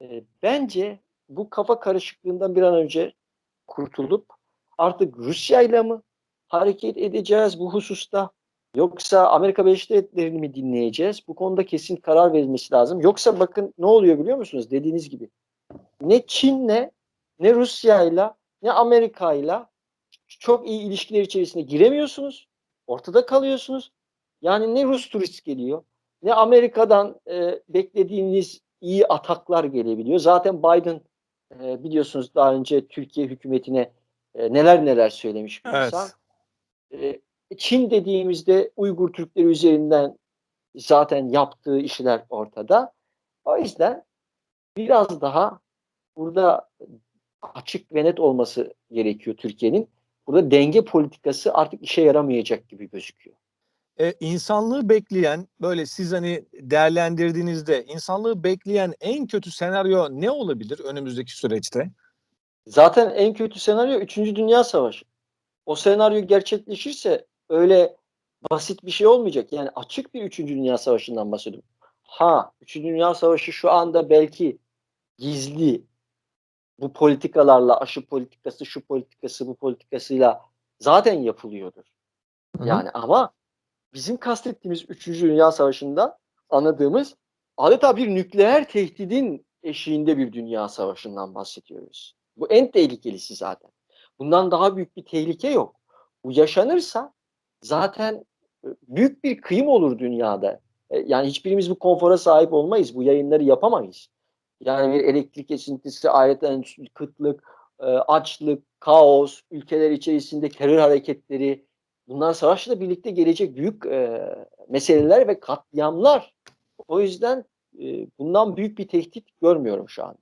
Eee, bence bu kafa karışıklığından bir an önce kurtulup artık Rusya'yla mı hareket edeceğiz bu hususta? Yoksa Amerika Birleşik Devletleri'ni mi dinleyeceğiz? Bu konuda kesin karar verilmesi lazım. Yoksa bakın ne oluyor biliyor musunuz? Dediğiniz gibi. Ne Çin'le, ne Rusya'yla, ne Amerika'yla çok iyi ilişkiler içerisine giremiyorsunuz. Ortada kalıyorsunuz. Yani ne Rus turist geliyor, ne Amerika'dan e, beklediğiniz iyi ataklar gelebiliyor. Zaten Biden e, biliyorsunuz daha önce Türkiye hükümetine e, neler neler söylemiş bir Evet. insan. E, Çin dediğimizde Uygur Türkleri üzerinden zaten yaptığı işler ortada. O yüzden biraz daha burada açık ve net olması gerekiyor Türkiye'nin. Burada denge politikası artık işe yaramayacak gibi gözüküyor. E, insanlığı bekleyen böyle siz hani değerlendirdiğinizde insanlığı bekleyen en kötü senaryo ne olabilir önümüzdeki süreçte? Zaten en kötü senaryo 3. Dünya Savaşı. O senaryo gerçekleşirse öyle basit bir şey olmayacak. Yani açık bir 3. Dünya Savaşı'ndan bahsediyorum. Ha 3. Dünya Savaşı şu anda belki gizli bu politikalarla aşı politikası, şu politikası, bu politikasıyla zaten yapılıyordur. Yani ama bizim kastettiğimiz 3. Dünya Savaşı'nda anladığımız adeta bir nükleer tehdidin eşiğinde bir dünya savaşından bahsediyoruz. Bu en tehlikelisi zaten. Bundan daha büyük bir tehlike yok. Bu yaşanırsa zaten e, büyük bir kıyım olur dünyada. E, Yani hiçbirimiz bu konfora sahip olmayız. Bu yayınları yapamayız. Yani bir elektrik kesintisi, ayrıca kıtlık, e, açlık, kaos, ülkeler içerisinde terör hareketleri, bunlar savaşla birlikte gelecek büyük e, meseleler ve katliamlar. O yüzden e, bundan büyük bir tehdit görmüyorum şu anda.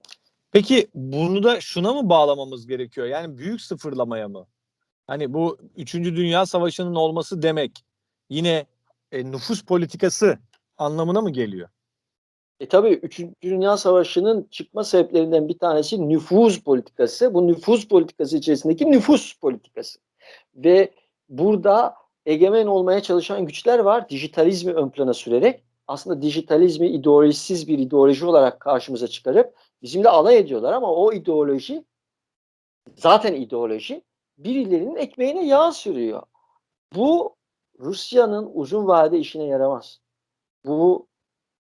Peki bunu da şuna mı bağlamamız gerekiyor? Yani büyük sıfırlamaya mı? Hani bu 3. Dünya Savaşı'nın olması demek yine e, nüfus politikası anlamına mı geliyor? E tabii 3. Dünya Savaşı'nın çıkma sebeplerinden bir tanesi nüfuz politikası. Bu nüfuz politikası içerisindeki nüfus politikası. Ve burada egemen olmaya çalışan güçler var. Dijitalizmi ön plana sürerek aslında dijitalizmi ideolojisiz bir ideoloji olarak karşımıza çıkarıp bizimle alay ediyorlar ama o ideoloji zaten ideoloji birilerinin ekmeğine yağ sürüyor. Bu Rusya'nın uzun vade işine yaramaz. Bu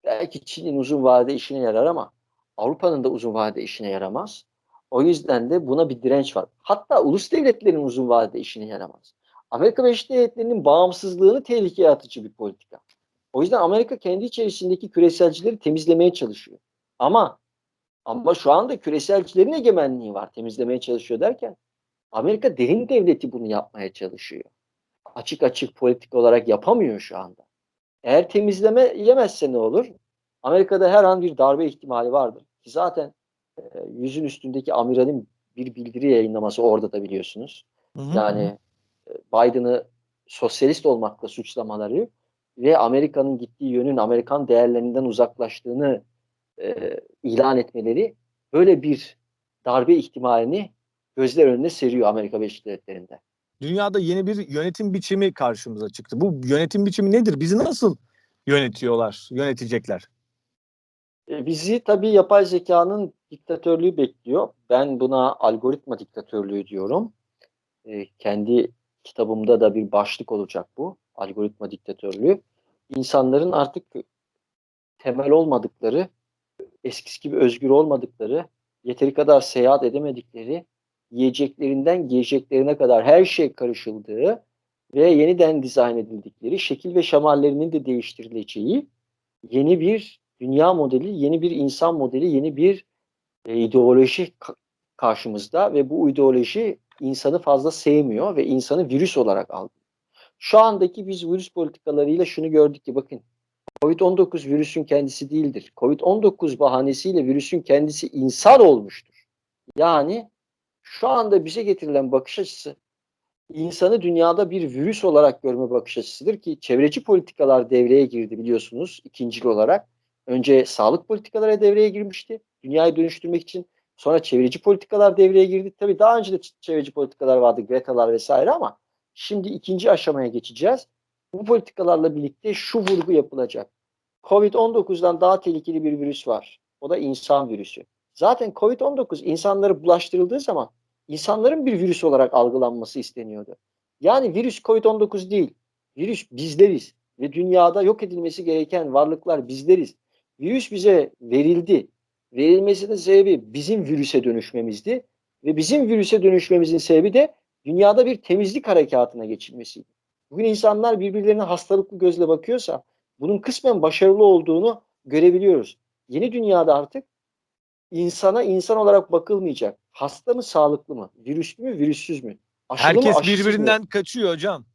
belki Çin'in uzun vade işine yarar ama Avrupa'nın da uzun vade işine yaramaz. O yüzden de buna bir direnç var. Hatta ulus devletlerin uzun vadede işine yaramaz. Amerika Birleşik Devletleri'nin bağımsızlığını tehlikeye atıcı bir politika. O yüzden Amerika kendi içerisindeki küreselcileri temizlemeye çalışıyor. Ama ama şu anda küreselcilerin egemenliği var temizlemeye çalışıyor derken Amerika derin devleti bunu yapmaya çalışıyor. Açık açık politik olarak yapamıyor şu anda. Eğer temizleme yemezse ne olur? Amerika'da her an bir darbe ihtimali vardır. Ki zaten e, yüzün üstündeki amiralin bir bildiri yayınlaması orada da biliyorsunuz. Yani e, Biden'ı sosyalist olmakla suçlamaları ve Amerika'nın gittiği yönün Amerikan değerlerinden uzaklaştığını e, ilan etmeleri böyle bir darbe ihtimalini gözler önüne seriyor Amerika Birleşik Devletleri'nde. Dünyada yeni bir yönetim biçimi karşımıza çıktı. Bu yönetim biçimi nedir? Bizi nasıl yönetiyorlar, yönetecekler? E, bizi tabii yapay zekanın diktatörlüğü bekliyor. Ben buna algoritma diktatörlüğü diyorum. E, kendi kitabımda da bir başlık olacak bu. Algoritma diktatörlüğü. İnsanların artık temel olmadıkları, eskisi gibi özgür olmadıkları, yeteri kadar seyahat edemedikleri, yiyeceklerinden giyeceklerine kadar her şey karışıldığı ve yeniden dizayn edildikleri, şekil ve şemallerinin de değiştirileceği yeni bir dünya modeli, yeni bir insan modeli, yeni bir e, ideoloji ka- karşımızda ve bu ideoloji insanı fazla sevmiyor ve insanı virüs olarak algılıyor. Şu andaki biz virüs politikalarıyla şunu gördük ki bakın Covid-19 virüsün kendisi değildir. Covid-19 bahanesiyle virüsün kendisi insan olmuştur. Yani şu anda bize getirilen bakış açısı insanı dünyada bir virüs olarak görme bakış açısıdır ki çevreci politikalar devreye girdi biliyorsunuz ikincil olarak. Önce sağlık politikaları devreye girmişti dünyayı dönüştürmek için. Sonra çevreci politikalar devreye girdi. Tabii daha önce de çevreci politikalar vardı, Greta'lar vesaire ama şimdi ikinci aşamaya geçeceğiz. Bu politikalarla birlikte şu vurgu yapılacak. Covid-19'dan daha tehlikeli bir virüs var. O da insan virüsü. Zaten Covid-19 insanları bulaştırıldığı zaman insanların bir virüs olarak algılanması isteniyordu. Yani virüs Covid-19 değil. Virüs bizleriz ve dünyada yok edilmesi gereken varlıklar bizleriz. Virüs bize verildi. Verilmesinin sebebi bizim virüse dönüşmemizdi ve bizim virüse dönüşmemizin sebebi de dünyada bir temizlik harekatına geçilmesiydi. Bugün insanlar birbirlerine hastalıklı gözle bakıyorsa bunun kısmen başarılı olduğunu görebiliyoruz. Yeni dünyada artık insana insan olarak bakılmayacak. Hasta mı, sağlıklı mı? Virüslü mü, virüssüz mü? Aşılı mı, Herkes mı? birbirinden kaçıyor hocam.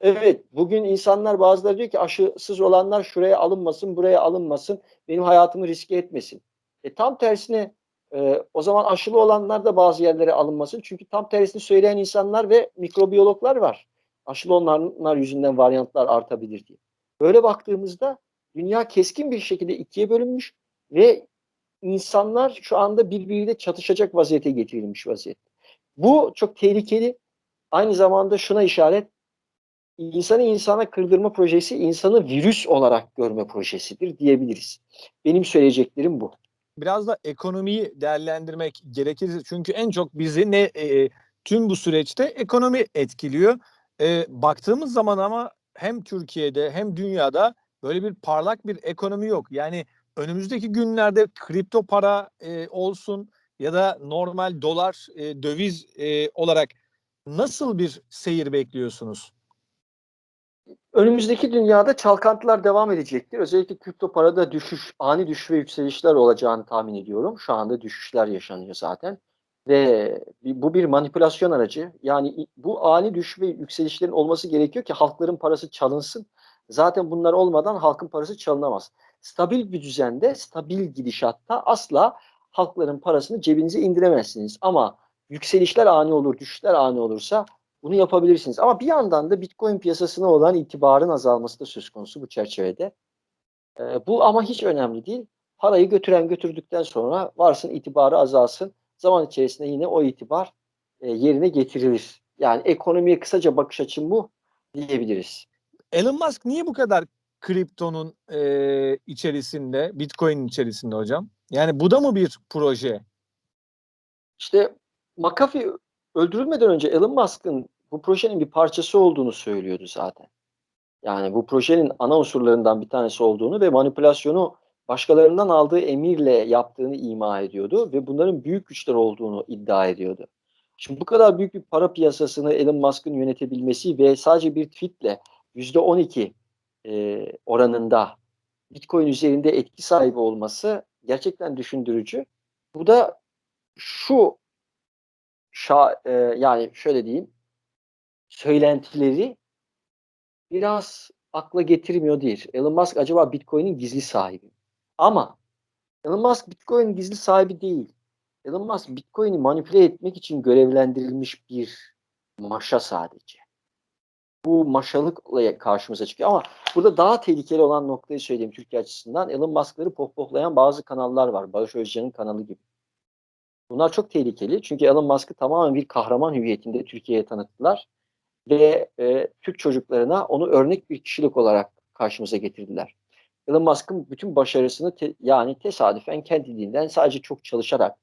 Evet, bugün insanlar bazıları diyor ki aşısız olanlar şuraya alınmasın, buraya alınmasın, benim hayatımı riske etmesin. E tam tersine e, o zaman aşılı olanlar da bazı yerlere alınmasın. Çünkü tam tersini söyleyen insanlar ve mikrobiyologlar var. Aşılı olanlar yüzünden varyantlar artabilir diye. Böyle baktığımızda dünya keskin bir şekilde ikiye bölünmüş ve insanlar şu anda birbiriyle çatışacak vaziyete getirilmiş vaziyette. Bu çok tehlikeli. Aynı zamanda şuna işaret insanı insana kırdırma projesi insanı virüs olarak görme projesidir diyebiliriz. Benim söyleyeceklerim bu. Biraz da ekonomiyi değerlendirmek gerekir. Çünkü en çok bizi ne e, tüm bu süreçte ekonomi etkiliyor. E, baktığımız zaman ama hem Türkiye'de hem dünyada böyle bir parlak bir ekonomi yok. Yani önümüzdeki günlerde kripto para e, olsun ya da normal dolar, e, döviz e, olarak nasıl bir seyir bekliyorsunuz? Önümüzdeki dünyada çalkantılar devam edecektir. Özellikle kripto parada düşüş, ani düşüş ve yükselişler olacağını tahmin ediyorum. Şu anda düşüşler yaşanıyor zaten. Ve bu bir manipülasyon aracı. Yani bu ani düşüş ve yükselişlerin olması gerekiyor ki halkların parası çalınsın. Zaten bunlar olmadan halkın parası çalınamaz. Stabil bir düzende, stabil gidişatta asla halkların parasını cebinize indiremezsiniz. Ama yükselişler ani olur, düşüşler ani olursa bunu yapabilirsiniz. Ama bir yandan da Bitcoin piyasasına olan itibarın azalması da söz konusu bu çerçevede. E, bu ama hiç önemli değil. Parayı götüren götürdükten sonra varsın itibarı azalsın. Zaman içerisinde yine o itibar e, yerine getirilir. Yani ekonomiye kısaca bakış açım bu diyebiliriz. Elon Musk niye bu kadar kriptonun e, içerisinde, Bitcoin'in içerisinde hocam? Yani bu da mı bir proje? İşte McAfee öldürülmeden önce Elon Musk'ın bu projenin bir parçası olduğunu söylüyordu zaten. Yani bu projenin ana unsurlarından bir tanesi olduğunu ve manipülasyonu başkalarından aldığı emirle yaptığını ima ediyordu ve bunların büyük güçler olduğunu iddia ediyordu. Şimdi bu kadar büyük bir para piyasasını Elon Musk'ın yönetebilmesi ve sadece bir tweetle %12 e, oranında Bitcoin üzerinde etki sahibi olması gerçekten düşündürücü. Bu da şu şa, e, yani şöyle diyeyim söylentileri biraz akla getirmiyor değil. Elon Musk acaba Bitcoin'in gizli sahibi. Ama Elon Musk Bitcoin'in gizli sahibi değil. Elon Musk Bitcoin'i manipüle etmek için görevlendirilmiş bir maşa sadece. Bu maşalıkla karşımıza çıkıyor ama burada daha tehlikeli olan noktayı söyleyeyim Türkiye açısından. Elon Musk'ları pohpohlayan bazı kanallar var. Barış Özcan'ın kanalı gibi. Bunlar çok tehlikeli çünkü Elon Musk'ı tamamen bir kahraman hüviyetinde Türkiye'ye tanıttılar ve e, Türk çocuklarına onu örnek bir kişilik olarak karşımıza getirdiler. Elon Musk'ın bütün başarısını te, yani tesadüfen kendiliğinden sadece çok çalışarak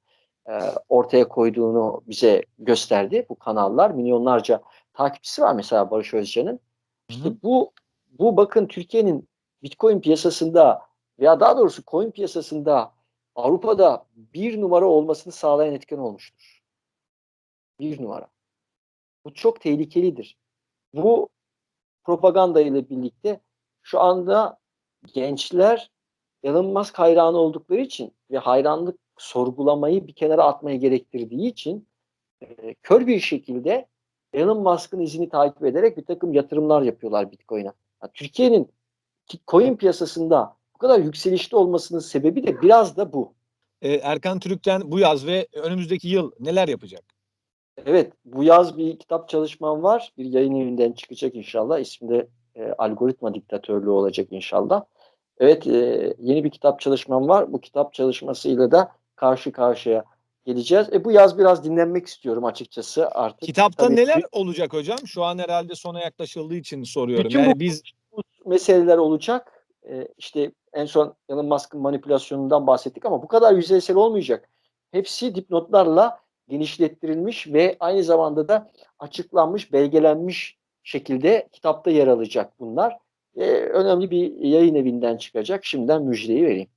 e, ortaya koyduğunu bize gösterdi bu kanallar. Milyonlarca takipçisi var mesela Barış Özcan'ın. İşte bu bu bakın Türkiye'nin Bitcoin piyasasında veya daha doğrusu coin piyasasında Avrupa'da bir numara olmasını sağlayan etken olmuştur. Bir numara. Bu çok tehlikelidir. Bu propaganda ile birlikte şu anda gençler Elon Musk hayranı oldukları için ve hayranlık sorgulamayı bir kenara atmayı gerektirdiği için e, kör bir şekilde Elon Musk'ın izini takip ederek bir takım yatırımlar yapıyorlar Bitcoin'e. Yani Türkiye'nin coin piyasasında bu kadar yükselişte olmasının sebebi de biraz da bu. Ee, Erkan Türk'ten bu yaz ve önümüzdeki yıl neler yapacak? Evet, bu yaz bir kitap çalışmam var. Bir yayın evinden çıkacak inşallah. İsmi de e, Algoritma Diktatörlüğü olacak inşallah. Evet, e, yeni bir kitap çalışmam var. Bu kitap çalışmasıyla da karşı karşıya geleceğiz. E, bu yaz biraz dinlenmek istiyorum açıkçası artık. Kitapta Tabii neler ki- olacak hocam? Şu an herhalde sona yaklaşıldığı için soruyorum. Bütün yani bu- biz meseleler olacak. E, işte en son Elon Musk'ın manipülasyonundan bahsettik ama bu kadar yüzeysel olmayacak. Hepsi dipnotlarla genişlettirilmiş ve aynı zamanda da açıklanmış, belgelenmiş şekilde kitapta yer alacak bunlar. E, önemli bir yayın evinden çıkacak. Şimdiden müjdeyi vereyim.